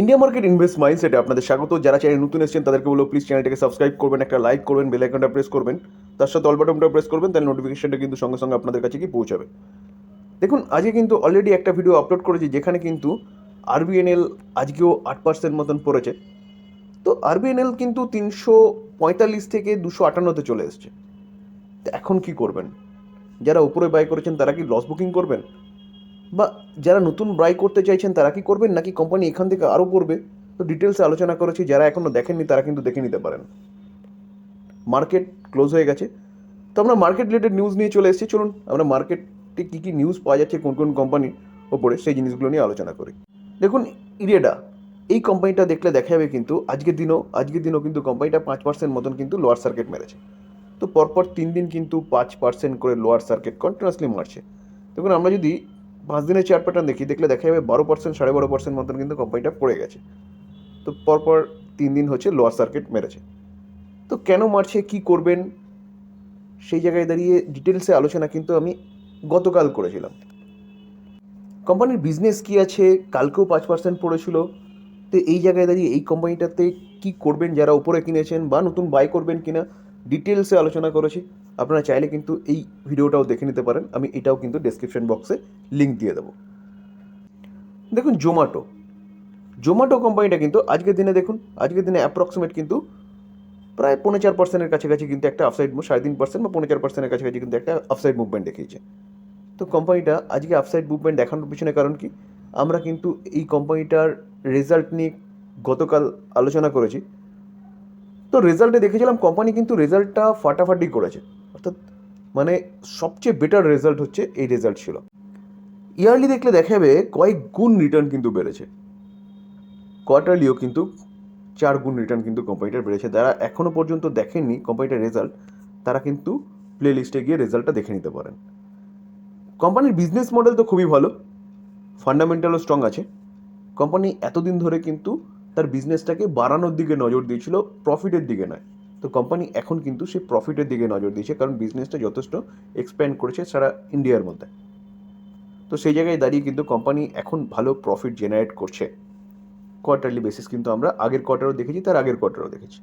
India market invest মাইন্ডসেটে আপনাদের স্বাগত। যারা চ্যানেল নতুন এসেছেন, তাদেরকে বলব প্লিজ চ্যানেলটাকে সাবস্ক্রাইব করবেন, একটা লাইক করবেন বেল আইকনটা প্রেস করবেন। তার সাথে অল বাটনটা প্রেস করবেন তাহলে নোটিফিকেশনটা কিন্তু সঙ্গে সঙ্গে আপনাদের কাছে কি পৌঁছাবে। দেখুন, আজকে কিন্তু অলরেডি একটা ভিডিও আপলোড করেছি, যেখানে কিন্তু আরবিএনএল আজকেও আট পার্সেন্ট মতন পড়েছে। তো আরবিএনএল কিন্তু তিনশো পঁয়তাল্লিশ থেকে দুশো আটান্নতে চলে এসছে। তো এখন কি করবেন? যারা উপরে বাই করেছেন, তারা কি লস বুকিং করবেন? বা যারা নতুন বাই করতে চাইছেন, তারা কি করবেন? নাকি কোম্পানি এখান থেকে আরও করবে? তো ডিটেলসে আলোচনা করেছি, যারা এখনও দেখেননি, তারা কিন্তু দেখে নিতে পারেন। মার্কেট ক্লোজ হয়ে গেছে। তো আমরা মার্কেট রিলেটেড নিউজ নিয়ে চলে এসেছি। চলুন, আমরা মার্কেটে কী কী নিউজ পাওয়া যাচ্ছে, কোন কোন কোম্পানির ওপরে, সেই জিনিসগুলো নিয়ে আলোচনা করি। দেখুন ইরিয়েডা এই কোম্পানিটা দেখলে দেখা যাবে কিন্তু, আজকের দিনও আজকের দিনও কিন্তু কোম্পানিটা পাঁচ পার্সেন্ট মতন কিন্তু লোয়ার সার্কিট মেরেছে। তো পরপর তিন দিন কিন্তু পাঁচ পার্সেন্ট করে লোয়ার সার্কিট কন্টিনিউয়াসলি মারছে। দেখুন, আমরা যদি পাঁচ দিনের চার প্যাটার্ন দেখি, দেখলে দেখা যাবে বারো পার্সেন্ট সাড়ে বারো পার্সেন্ট মতন কিন্তু কোম্পানিটা পড়ে গেছে। তো পরপর তিন দিন হচ্ছে লোয়ার সার্কিট মেরেছে। তো কেন মারছে, কি করবেন? সেই জায়গায় দাঁড়িয়ে ডিটেলসে আলোচনা কিন্তু আমি গতকাল করেছিলাম। কোম্পানির বিজনেস কি আছে? কালকেও পাঁচ পার্সেন্ট পড়েছিল। তো এই জায়গায় দাঁড়িয়ে এই কোম্পানিটাতে কি করবেন? যারা উপরে কিনেছেন বা নতুন বাই করবেন কিনা ডিটেলসে আলোচনা করেছি। আপনারা চাইলে কিন্তু এই ভিডিওটাও দেখে নিতে পারেন। আমি এটাও কিন্তু ডেসক্রিপশন বক্সে লিঙ্ক দিয়ে দেবো। দেখুন জোম্যাটো জোম্যাটো কোম্পানিটা কিন্তু আজকের দিনে দেখুন, আজকের দিনে অ্যাপ্রক্সিমেট কিন্তু প্রায় পৌনে চার পার্সেন্টের কাছাকাছি কিন্তু একটা আফসাইড সাড়ে তিন পার্সেন্ট বা পৌনে চার পার্সেন্টের কাছাকাছি কিন্তু একটা আফসাইড মুভমেন্ট দেখিয়েছে। তো কোম্পানিটা আজকে আফসাইড মুভমেন্ট দেখানোর পিছনে কারণ কি? আমরা কিন্তু এই কোম্পানিটার রেজাল্ট নিয়ে গতকাল আলোচনা করেছি। তো রেজাল্টে দেখেছিলাম কোম্পানি কিন্তু রেজাল্টটা ফাটাফাটি করেছে। অর্থাৎ মানে সবচেয়ে বেটার রেজাল্ট হচ্ছে এই রেজাল্ট ছিল। ইয়ারলি দেখলে দেখা যাবে কয়েক গুণ রিটার্ন কিন্তু বেড়েছে। কোয়ার্টারলিও কিন্তু চার গুণ রিটার্ন কিন্তু কোম্পানিটার বেড়েছে। যারা এখনও পর্যন্ত দেখেননি কোম্পানিটার রেজাল্ট তারা কিন্তু প্লে লিস্টে গিয়ে রেজাল্টটা দেখে নিতে পারেন। কোম্পানির বিজনেস মডেল তো খুবই ভালো ফান্ডামেন্টালও স্ট্রং আছে। কোম্পানি এতদিন ধরে কিন্তু তার বিজনেসটাকে বাড়ানোর দিকে নজর দিয়েছিল প্রফিটের দিকে নয়। তো কোম্পানি এখন কিন্তু সেই প্রফিটের দিকে নজর দিয়েছে, কারণ বিজনেসটা যথেষ্ট এক্সপ্যান্ড করেছে সারা ইন্ডিয়ার মধ্যে। তো সেই জায়গায় দাঁড়িয়ে কিন্তু কোম্পানি এখন ভালো প্রফিট জেনারেট করছে। কোয়ার্টারলি বেসিস কিন্তু আমরা আগের কোয়ার্টারও দেখেছি, তার আগের কোয়ার্টারও দেখেছি।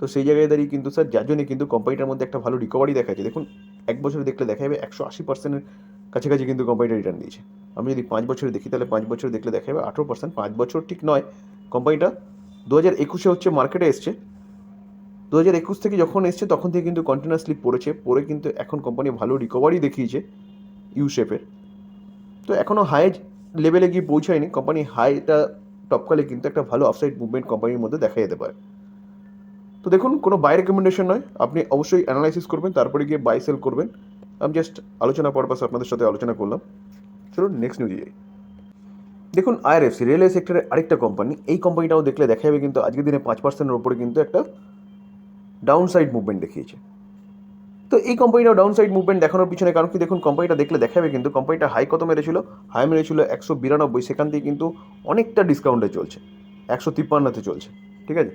তো সেই জায়গায় দাঁড়িয়ে কিন্তু স্যার যার জন্য কিন্তু কোম্পানিটার মধ্যে একটা ভালো রিকভারি দেখা যাচ্ছে দেখুন, এক বছরে দেখলে দেখা যাবে একশো আশি পার্সেন্টের কাছাকাছি কিন্তু কোম্পানিটা রিটার্ন দিয়েছে। আমি যদি পাঁচ বছরে দেখি, তাহলে পাঁচ বছরে দেখলে দেখা যাবে আঠেরো পার্সেন্ট পাঁচ বছর ঠিক নয়। কোম্পানিটা দু হাজার একুশে হচ্ছে মার্কেটে এসছে। দু হাজার একুশ থেকে যখন এসছে, তখন থেকে কিন্তু কন্টিনিউয়াসলি পড়েছে। পড়ে কিন্তু এখন কোম্পানি ভালো রিকভারি দেখিয়েছে ইউ শেপের তো এখনও হাই লেভেলে গিয়ে পৌঁছায়নি। কোম্পানি হাইটা টপকালে কিন্তু একটা ভালো অফসাইড মুভমেন্ট কোম্পানির মধ্যে দেখা যেতে পারে। তো দেখুন, কোনো বাই রেকমেন্ডেশন নয়। আপনি অবশ্যই অ্যানালাইসিস করবেন, তারপরে গিয়ে বাই সেল করবেন। আমি জাস্ট আলোচনা পারপাস আপনাদের সাথে আলোচনা করলাম। চলুন নেক্সট নিউজে যাই। দেখুন আইআরএফসি রেলওয়ে সেক্টরের আরেকটা কোম্পানি এই কোম্পানিটাও দেখলে দেখা যাবে কিন্তু আজকের দিনে পাঁচ পার্সেন্টের ওপরে কিন্তু একটা ডাউন সাইড মুভমেন্ট দেখিয়েছে। তো এই কোম্পানিটাও ডাউন সাইড মুভমেন্ট দেখানোর পিছনে কারণ কি? দেখুন কোম্পানিটা দেখলে দেখাবে কিন্তু কোম্পানিটা হাই কত মেরেছিল? হাই মেরেছিল একশো বিরানব্বই, সেখান থেকে কিন্তু অনেকটা ডিসকাউন্টে চলছে, একশো তিপ্পান্নতে চলছে, ঠিক আছে?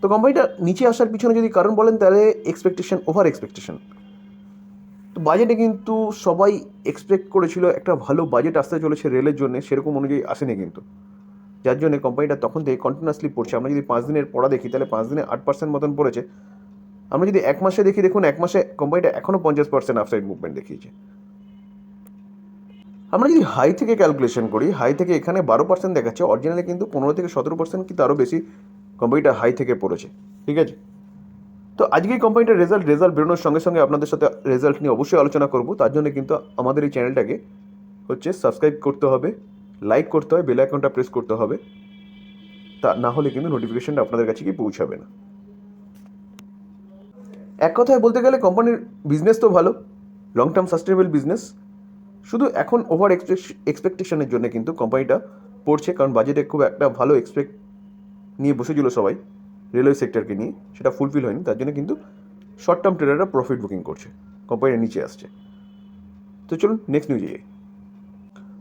তো কোম্পানিটা নিচে আসার পিছনে যদি কারণ বলেন, তাহলে এক্সপেকটেশন ওভার এক্সপেকটেশন তো বাজেটে কিন্তু সবাই এক্সপেক্ট করেছিল একটা ভালো বাজেট আসতে চলেছে রেলের জন্য, সেরকম অনুযায়ী আসেনি কিন্তু। যার জন্য কোম্পানিটা তখন থেকে কন্টিনিউয়াসলি পড়ছে। আমরা যদি পাঁচ দিনের পড়া দেখি, তাহলে পাঁচ দিনে আট পার্সেন্ট মতন পড়েছে। আমরা যদি এক মাসে দেখি, দেখুন, এক মাসে কোম্পানিটা এখনও পঞ্চাশ পার্সেন্ট আপসাইড মুভমেন্ট দেখিয়েছে। আমরা যদি হাই থেকে ক্যালকুলেশন করি হাই থেকে এখানে বারো পার্সেন্ট দেখাচ্ছে অরিজিনালি কিন্তু পনেরো থেকে সতেরো পার্সেন্ট কিন্তু আরও বেশি কোম্পানিটা হাই থেকে পড়েছে, ঠিক আছে? তো আজকে কোম্পানিটার রেজাল্ট রেজাল্ট বেরোনোর সঙ্গে সঙ্গে আপনাদের সাথে রেজাল্ট নিয়ে অবশ্যই আলোচনা করব। তার জন্য কিন্তু আমাদের এই চ্যানেলটাকে হচ্ছে সাবস্ক্রাইব করতে হবে লাইক করতে হবে বেল আইকনটা প্রেস করতে হবে। তা না হলে কিন্তু নোটিফিকেশনটা আপনাদের কাছে কি পৌঁছাবে না। এক কথায় বলতে গেলে কোম্পানির বিজনেস তো ভালো লং টার্ম সাস্টেনেবল বিজনেস শুধু এখন ওভার এক্সপেকটেশনের জন্য কিন্তু কোম্পানিটা পড়ছে, কারণ বাজেটে খুব একটা ভালো এক্সপেক্ট নিয়ে বসেছিল সবাই রেলওয়ে সেক্টরকে নিয়ে, সেটা ফুলফিল হয়নি, তার জন্য কিন্তু শর্ট টার্ম ট্রেডাররা প্রফিট বুকিং করছে, কোম্পানিটা নিচে আসছে। তো চলুন নেক্সট নিউজে যাই।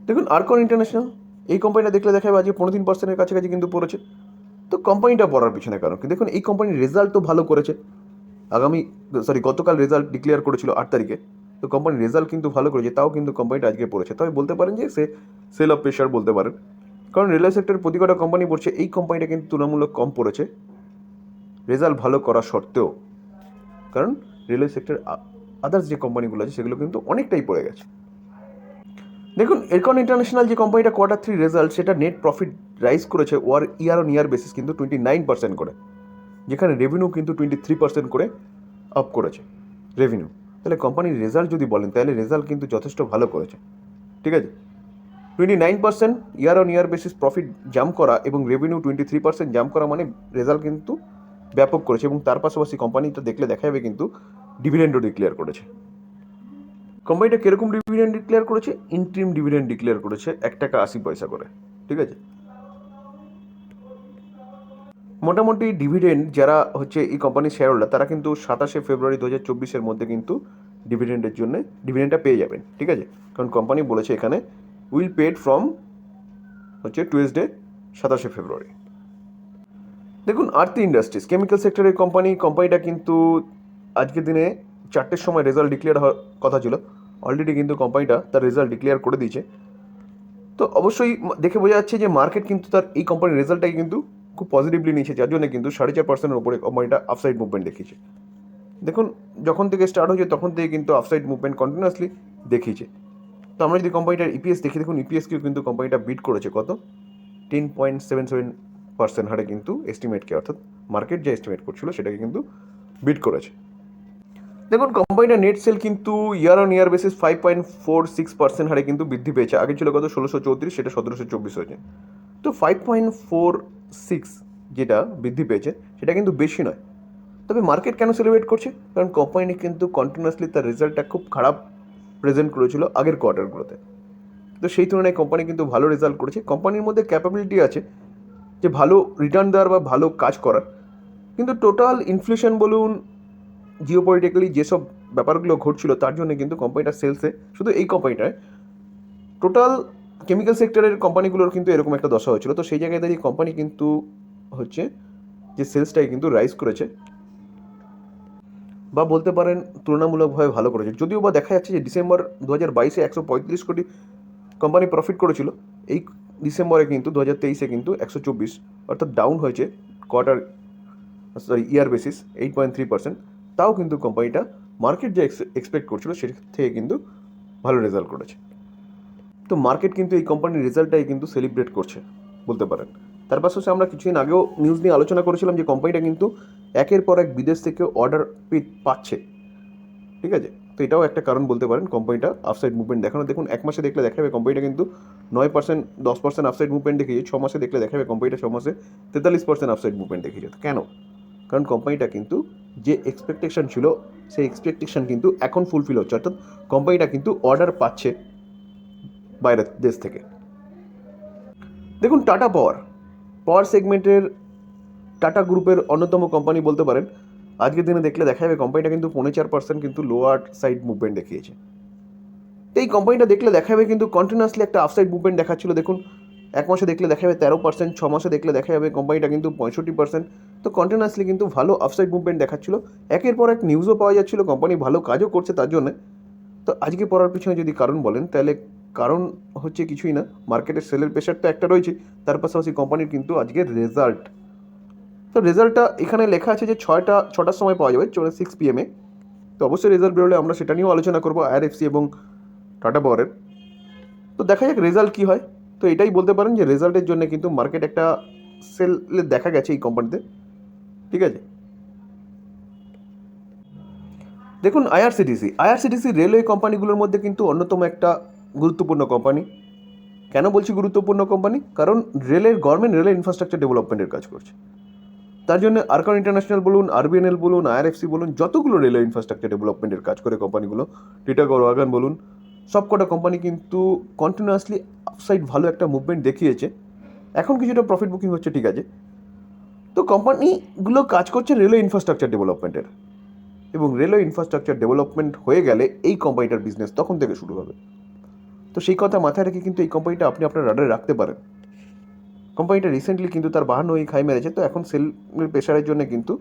দেখুন আরকন ইন্টারন্যাশনাল এই কোম্পানিটা দেখলে দেখা যাবে আজকে পনেরো তিন পার্সেন্টের কাছাকাছি কিন্তু পড়েছে। তো কোম্পানিটা পড়ার পিছনে কারণ দেখুন, এই কোম্পানির রেজাল্ট তো ভালো করেছে। আগামী সরি গতকাল রেজাল্ট ডিক্লেয়ার করেছিল আট তারিখে। তো কোম্পানির রেজাল্ট কিন্তু ভালো করেছে, তাও কিন্তু কোম্পানিটা আজকে পড়েছে। তবে বলতে পারেন যে সে সেল অফ প্রেশার বলতে পারেন। কারণ রেলওয়ে সেক্টরের প্রতি কটা কোম্পানি পড়ছে, এই কোম্পানিটা কিন্তু তুলনামূলক কম পড়েছে। রেজাল্ট ভালো করা সত্ত্বেও। কারণ রেলওয়ে সেক্টর আদার্স যে কোম্পানিগুলো আছে, সেগুলো কিন্তু অনেকটাই পড়ে গেছে। দেখুন এরকন ইন্টারন্যাশনাল যে কোম্পানিটা কোয়ার্টার থ্রি রেজাল্ট সেটা নেট প্রফিট রাইজ করেছে ওয়ার ইয়ার অন ইয়ার বেসিস কিন্তু টোয়েন্টি নাইন পার্সেন্ট করে। যেখানে রেভিনিউ কিন্তু টোয়েন্টি থ্রি পার্সেন্ট করে আপ করেছে। রেভিনিউ তাহলে কোম্পানির রেজাল্ট যদি বলেন, তাহলে রেজাল্ট কিন্তু যথেষ্ট ভালো করেছে। ঠিক আছে? Twenty nine percent year on year basis profit jump করা এবং revenue twenty three percent jump করা মানে রেজাল্ট কিন্তু ব্যাপক করেছে এবং তার পাশাপাশি কোম্পানিটা দেখলে দেখা যাবে কিন্তু ডিভিডেন্ডও ডিক্লেয়ার করেছে। কোম্পানিটা কীরকম ডিভিডেন্ড ডিক্লেয়ার করেছে? ইন্ট্রিম ডিভিডেন্ড ডিক্লেয়ার করেছে এক টাকা আশি পয়সা করে। ঠিক আছে? মোটামুটি ডিভিডেন্ড যারা হচ্ছে এই কোম্পানির শেয়ার হোল্ডার তারা কিন্তু সাতাশে ফেব্রুয়ারি দু হাজার চব্বিশের মধ্যে কিন্তু ডিভিডেন্ডের জন্য ডিভিডেন্ডটা পেয়ে যাবেন, ঠিক আছে? কারণ কোম্পানি বলেছে এখানে উইল পেড ফ্রম হচ্ছে টুয়েসডে সাতাশে ফেব্রুয়ারি. দেখুন আরতি ইন্ডাস্ট্রিজ কেমিক্যাল সেক্টরের কোম্পানি কোম্পানিটা কিন্তু আজকের দিনে চারটের সময় রেজাল্ট ডিক্লেয়ার হওয়ার কথা ছিল। অলরেডি কিন্তু কোম্পানিটা তার রেজাল্ট ডিক্লেয়ার করে দিয়েছে। তো অবশ্যই দেখে বোঝা যাচ্ছে যে মার্কেট কিন্তু তার এই কোম্পানির রেজাল্টটাকে কিন্তু খুব পজিটিভলি নিয়েছে, যার জন্য কিন্তু সাড়ে চার পার্সেন্টের উপরে কোম্পানিটা আফসাইড মুভমেন্ট দেখিয়েছে। দেখুন, যখন থেকে স্টার্ট হয়েছে, তখন থেকে কিন্তু আফসাইড মুভমেন্ট কন্টিনিউয়াসলি দেখিয়েছে। তো আমরা যদি কোম্পানিটার ইপিএস দেখি, দেখুন ইপিএসকেও কিন্তু কোম্পানিটা বিট করেছে, কত? Ten point seven seven percent হারে কিন্তু এস্টিমেটকে অর্থাৎ মার্কেট যে এস্টিমেট করছিল, সেটাকে কিন্তু বিট করেছে। দেখুন কোম্পানিটার নেট সেল কিন্তু year on year basis five point four six percent হারে কিন্তু বৃদ্ধি পেয়েছে। আগে ছিল কত? ষোলোশো চৌত্রিশ, সেটা সতেরোশো চব্বিশ হয়েছে। তো ফাইভ পয়েন্ট ফোর সিক্স যেটা বৃদ্ধি পেয়েছে, সেটা কিন্তু বেশি নয়। তবে মার্কেট কেন সেলিব্রেট করছে? কারণ কোম্পানি কিন্তু কন্টিনিউয়াসলি তার রেজাল্টটা খুব খারাপ প্রেজেন্ট করেছিল আগের কোয়ার্টারগুলোতে তো সেই তুলনায় কোম্পানি কিন্তু ভালো রেজাল্ট করেছে। কোম্পানির মধ্যে ক্যাপাবিলিটি আছে যে ভালো রিটার্ন দেওয়ার বা ভালো কাজ করার। কিন্তু টোটাল ইনফ্লেশন বলুন জিওপলিটিক্যালি যেসব ব্যাপারগুলো ঘটছিল, তার জন্য কিন্তু কোম্পানিটার সেলসে শুধু এই কোম্পানিটায় টোটাল কেমিক্যাল সেক্টরের কোম্পানিগুলোর কিন্তু এরকম একটা দশা হয়েছিল। তো সেই জায়গায় দাঁড়িয়ে কোম্পানি কিন্তু হচ্ছে যে সেলসটাই কিন্তু রাইজ করেছে বা বলতে পারেন তুলনামূলকভাবে ভালো করেছে। যদিও বা দেখা যাচ্ছে যে ডিসেম্বর দু হাজার বাইশে একশো পঁয়ত্রিশ কোটি কোম্পানি প্রফিট করেছিল। এই ডিসেম্বরে কিন্তু দু হাজার তেইশে কিন্তু একশো চব্বিশ অর্থাৎ ডাউন হয়েছে quarter sorry year basis eight point three percent তাও কিন্তু কোম্পানিটা মার্কেট যে এক্সপেক্ট করছিল সে থেকে কিন্তু ভালো রেজাল্ট করেছে। তো মার্কেট কিন্তু এই কোম্পানির রেজাল্টটাই কিন্তু সেলিব্রেট করছে, বলতে পারেন। তার পাশাপাশি আমরা কিছুদিন আগেও নিউজ নিয়ে আলোচনা করেছিলাম যে কোম্পানিটা কিন্তু একের পর এক বিদেশ থেকে অর্ডার পাচ্ছে। ঠিক আছে? তো এটাও একটা কারণ বলতে পারেন কোম্পানিটা আফসাইড মুভমেন্ট দেখানো। দেখুন, এক মাসে দেখলে দেখা যাবে কোম্পানিটা কিন্তু নয় পার্সেন্ট দশ পার্সেন্ট আফসাইড মুভমেন্ট দেখিয়েছে। ছ মাসে দেখলে দেখা যাবে কোম্পানিটা ছ মাসে তেতাল্লিশ পার্সেন্ট আফসাইড মুভমেন্ট দেখিয়েছে। কেন? কারণ কোম্পানিটা কিন্তু যে এক্সপেকটেশন ছিল, সেই এক্সপেকটেশন কিন্তু এখন ফুলফিল হচ্ছে। অর্থাৎ কোম্পানিটা কিন্তু অর্ডার পাচ্ছে। বাইরের দেশ থেকে। দেখুন, টাটা পাওয়ার। পাওয়ার সেগমেন্টের টাটা গ্রুপের অন্যতম কোম্পানি বলতে পারেন, আজকের দিনে দেখলে দেখা যাবে কোম্পানিটা কিন্তু পৌনে চার পার্সেন্ট কিন্তু লোয়ার সাইড মুভমেন্ট দেখিয়েছে। এই কোম্পানিটা দেখলে দেখা যাবে কিন্তু কন্টিনিউয়াসলি একটা আফসাইড মুভমেন্ট দেখাচ্ছিল, দেখুন, এক মাসে দেখলে দেখা যাবে তেরো পার্সেন্ট ছ মাসে দেখলে দেখা যাবে কোম্পানিটা কিন্তু পঁয়ষট্টি পার্সেন্ট তো কন্টিনিউয়াসলি কিন্তু ভালো আফসাইড মুভমেন্ট দেখাচ্ছিল। একের পর এক নিউজও পাওয়া যাচ্ছিল কোম্পানি ভালো কাজও করছে তার জন্য। তো আজকে পড়ার পিছনে যদি কারণ বলেন, তাহলে কারণ হচ্ছে কিছুই না মার্কেটের সেলের প্রেশারটা একটা রয়েছে, তার পাশাপাশি কোম্পানির কিন্তু আজকের রেজাল্ট তো রেজাল্টটা এখানে লেখা আছে যে ছয়টা, ছটার সময় পাওয়া যাবে চলে সিক্স পিএমে তো অবশ্যই রেজাল্ট বেরোলে আমরা সেটা নিয়েও আলোচনা করব আর আইআরএফসি এবং টাটা পাওয়ারের তো দেখা যাক রেজাল্ট কী হয়। তো এটাই বলতে পারেন যে রেজাল্টের জন্য কিন্তু মার্কেট একটা সেলে দেখা গেছে এই কোম্পানিতে ঠিক আছে? দেখুন আইআরসিটিসি আইআরসিটিসি রেলওয়ে কোম্পানিগুলোর মধ্যে কিন্তু অন্যতম একটা গুরুত্বপূর্ণ কোম্পানি কেন বলছি গুরুত্বপূর্ণ কোম্পানি কারণ রেলের গভর্নমেন্ট রেলের ইনফ্রাস্ট্রাকচার ডেভেলপমেন্টের কাজ করছে। তার জন্য আরকন ইন্টারন্যাশনাল বলুন আরবিএনএল বলুন আইআরএফসি বলুন, যতগুলো রেলওয়ে ইনফ্রাস্ট্রাকচার ডেভেলপমেন্টের কাজ করে কোম্পানিগুলো টিটাগড় ওয়াগান বলুন, সবকটা কোম্পানি কিন্তু কন্টিনিউয়াসলি আপসাইড ভালো একটা মুভমেন্ট দেখিয়েছে। এখন কিছুটা প্রফিট বুকিং হচ্ছে, ঠিক আছে। তো কোম্পানিগুলো কাজ করছে রেলওয়ে ইনফ্রাস্ট্রাকচার ডেভেলপমেন্টের এবং রেলওয়ে ইনফ্রাস্ট্রাকচার ডেভেলপমেন্ট হয়ে গেলে এই কোম্পানিটার বিজনেস তখন থেকে শুরু হবে। তো সেই কথা মাথায় রেখে কিন্তু এই কোম্পানিটা আপনি আপনার রাডারে রাখতে পারেন। কোম্পানিটা রিসেন্টলি কিন্তু তার বাহান্ন ওই খাই মেরেছে, তো এখন সেলের প্রেশারের জন্য কিন্তু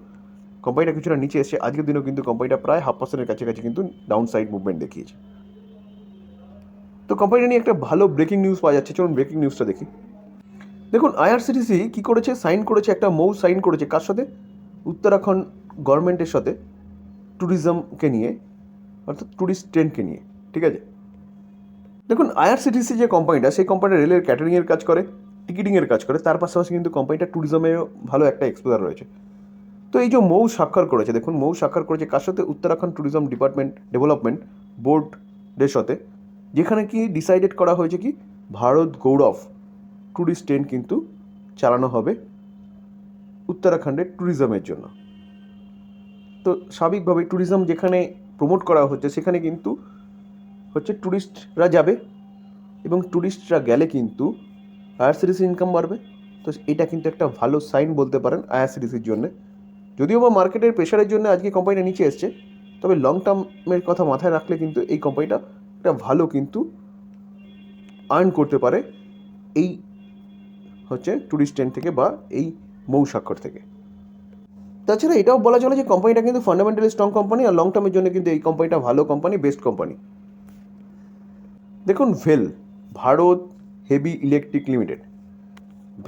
কোম্পানিটা কিছুটা নিচে এসে আজকের দিনেও কিন্তু কোম্পানিটা প্রায় হাফ পার্সেন্টের কাছাকাছি কিন্তু ডাউন সাইড মুভমেন্ট দেখিয়েছে। তো কোম্পানিটা নিয়ে একটা ভালো ব্রেকিং নিউজ পাওয়া যাচ্ছে। চলুন ব্রেকিং নিউজটা দেখি। দেখুন আইআরসিটিসি কি করেছে? সাইন করেছে একটা, মৌ সাইন করেছে কার সাথে? উত্তরাখণ্ড গভর্নমেন্টের সাথে ট্যুরিজমকে নিয়ে, অর্থাৎ ট্যুরিস্ট ট্রেনকে নিয়ে, ঠিক আছে? দেখুন আইআরসিটিসি যে কোম্পানিটা সেই কোম্পানিটা রেলের ক্যাটারিংয়ের কাজ করে টিকিটিংয়ের কাজ করে, তার পাশাপাশি কিন্তু কোম্পানিটা ট্যুরিজমেও ভালো একটা এক্সপোজার রয়েছে। তো এই যে মৌ স্বাক্ষর করেছে, দেখুন, মৌ স্বাক্ষর করেছে কার সাথে? উত্তরাখণ্ড ট্যুরিজম ডিপার্টমেন্ট ডেভেলপমেন্ট বোর্ডের সাথে, যেখানে কি ডিসাইডেড করা হয়েছে কি? ভারত গৌরব ট্যুরিস্ট ট্রেন কিন্তু চালানো হবে উত্তরাখণ্ডের ট্যুরিজমের জন্য। তো স্বাভাবিকভাবে ট্যুরিজম যেখানে প্রমোট করা হচ্ছে, সেখানে কিন্তু হচ্ছে ট্যুরিস্টরা যাবে এবং ট্যুরিস্টরা গেলে কিন্তু আইআরসিটিসি ইনকাম বাড়বে। তো এটা কিন্তু একটা ভালো সাইন বলতে পারেন আইআরসিটিসির জন্য। যদিও বা মার্কেটের প্রেশারের জন্য আজকে কোম্পানিটা নিচে এসছে, তবে লং টার্মের কথা মাথায় রাখলে কিন্তু এই কোম্পানিটা একটা ভালো কিন্তু আর্ন করতে পারে এই হচ্ছে ট্যুরিস্ট ট্রেন থেকে বা এই মৌ স্বাক্ষর থেকে। তাছাড়া এটাও বলা চলে যে কোম্পানিটা কিন্তু ফান্ডামেন্টালি স্ট্রং কোম্পানি আর লং টার্মের জন্য কিন্তু এই কোম্পানিটা ভালো কোম্পানি বেস্ট কোম্পানি দেখুন ভেল ভারত হেভি ইলেকট্রিক লিমিটেড।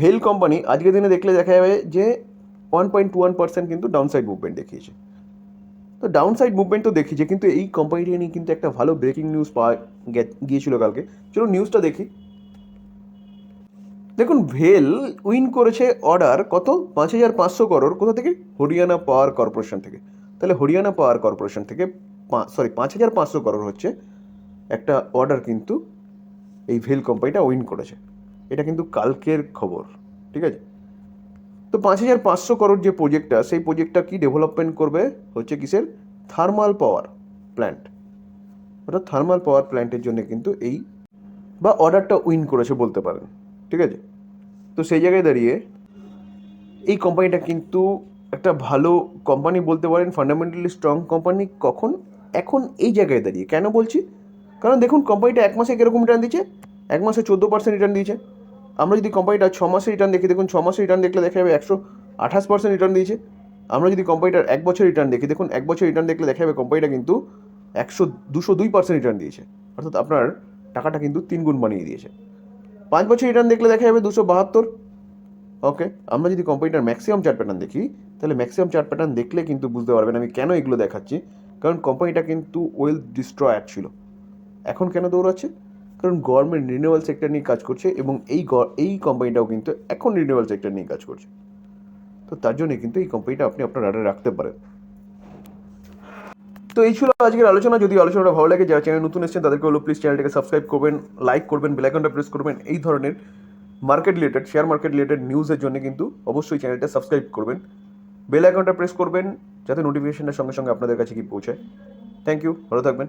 ভেল কোম্পানি আজকের দিনে দেখলে দেখা যাবে যে one point two one percent কিন্তু ডাউনসাইড মুভমেন্ট দেখিয়েছে। তো ডাউনসাইড মুভমেন্ট তো দেখিয়েছে, কিন্তু এই কোম্পানিটা নিয়ে কিন্তু একটা ভালো ব্রেকিং নিউজ পাওয়া গিয়েছিল কালকে। চলো নিউজটা দেখি। দেখুন ভেল উইন করেছে অর্ডার কত? পাঁচ হাজার পাঁচশো করোর কোথা থেকে? হরিয়ানা পাওয়ার কর্পোরেশন থেকে। তাহলে হরিয়ানা পাওয়ার কর্পোরেশন থেকে সরি পাঁচ হাজার পাঁচশো করোর হচ্ছে একটা অর্ডার কিন্তু এই ভেল কোম্পানিটা উইন করেছে। এটা কিন্তু কালকের খবর, ঠিক আছে? তো পাঁচ হাজার পাঁচশো করোড় যে প্রজেক্টটা সেই প্রজেক্টটা কি ডেভেলপমেন্ট করবে? হচ্ছে কিসের? থার্মাল পাওয়ার প্ল্যান্ট অর্থাৎ থার্মাল পাওয়ার প্ল্যান্টের জন্য কিন্তু এই বা অর্ডারটা উইন করেছে বলতে পারেন, ঠিক আছে? তো সেই জায়গায় দাঁড়িয়ে এই কোম্পানিটা কিন্তু একটা ভালো কোম্পানি বলতে পারেন ফান্ডামেন্টালি স্ট্রং কোম্পানি কখন? এখন এই জায়গায় দাঁড়িয়ে। কেন বলছি? কারণ দেখুন কোম্পানিটা এক মাসে কীরকম রিটার্ন দিচ্ছে? এক মাসে চোদ্দ পার্সেন্ট রিটার্ন দিয়েছে। আমরা যদি কোম্পানিটা ছ মাসে রিটার্ন দেখি, দেখুন, ছ মাসে রিটার্ন দেখলে দেখা যাবে একশো আঠাশ পার্সেন্ট রিটার্ন দিয়েছে। আমরা যদি কোম্পানিটার এক বছর রিটার্ন দেখি, দেখুন, এক বছর রিটার্ন দেখলে দেখা যাবে কোম্পানিটা কিন্তু একশো দুশো দুই পার্সেন্ট রিটার্ন দিয়েছে। অর্থাৎ আপনার টাকাটা কিন্তু তিন গুণ বানিয়ে দিয়েছে। পাঁচ বছর রিটার্ন দেখলে দেখা যাবে দুশো বাহাত্তর। ওকে, আমরা যদি কোম্পানিটার ম্যাক্সিমাম চার্ট প্যাটার্ন দেখি, তাহলে ম্যাক্সিমাম চার্ট প্যাটার্ন দেখলে কিন্তু বুঝতে পারবেন আমি কেন এগুলো দেখাচ্ছি। কারণ কোম্পানিটা কিন্তু ওয়েলথ ডিস্ট্রয়ার ছিল। এখন কেন দৌড়াচ্ছে? কারণ গভর্নমেন্ট রিনিউয়াল সেক্টর নিয়ে কাজ করছে এবং এই এই কোম্পানিটাও কিন্তু এখন রিনিউয়াল সেক্টর নিয়ে কাজ করছে। তো তার জন্য কিন্তু এই কোম্পানিটা আপনি আপনার রাডারে রাখতে পারেন। তো এই ছিল আজকের আলোচনা। যদি আলোচনাটা ভালো লাগে, যারা চ্যানেল নতুন এসেছেন, তাদেরকে হলো প্লিজ চ্যানেলটাকে সাবস্ক্রাইব করবেন লাইক করবেন বেলাইকনটা প্রেস করবেন। এই ধরনের market related share market related নিউজের জন্য কিন্তু অবশ্যই চ্যানেলটা সাবস্ক্রাইব করবেন। বেল আইকনটা প্রেস করবেন, যাতে নোটিফিকেশনটা সঙ্গে সঙ্গে আপনাদের কাছে কি পৌঁছায়। থ্যাংক ইউ ভালো থাকবেন।